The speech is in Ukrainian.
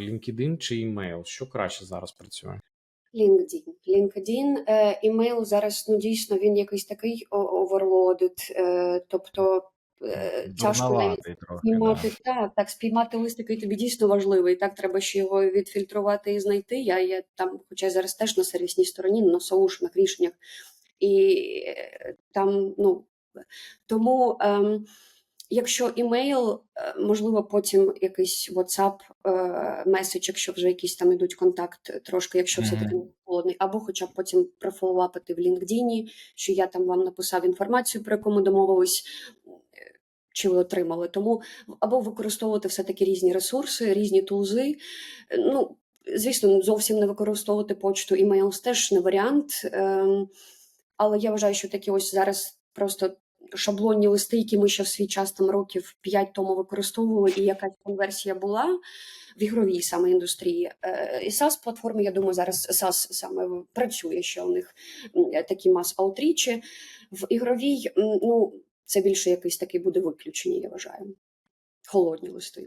LinkedIn чи email? Що краще зараз працює? LinkedIn. LinkedIn, е, імейл зараз ну дійсно він якийсь такий оверлодед, е, тобто е, тяжко навіть спіймати Да. так, так, спіймати лист, який тобі дійсно важливий. Так треба ще його відфільтрувати і знайти. Я, я там, хоча я зараз теж на сервісній стороні, на соушних рішеннях, і там, ну тому. Ем, Якщо імейл, е, можливо, потім якийсь WhatsApp е, меседж, якщо вже якісь там ідуть контакт, трошки, якщо все таки Мгм. не холодний, або хоча б потім профоловапити в LinkedIn, що я там вам написав інформацію, про яку ми домовились, е, чи ви отримали. Тому або використовувати все таки різні ресурси, різні тулзи. Е, Ну, звісно, зовсім не використовувати почту, імейл теж не варіант. Ем, але я вважаю, що такі ось зараз просто шаблонні листи, які ми ще в свій час там років 5 тому використовували, і якась конверсія була в ігровій саме індустрії. Е, І sas платформи, я думаю, зараз SAS саме працює, що у них такі мас аутрічі. В ігровій, ну, це більше якийсь такий буде виключення, я вважаю. Холодні листи.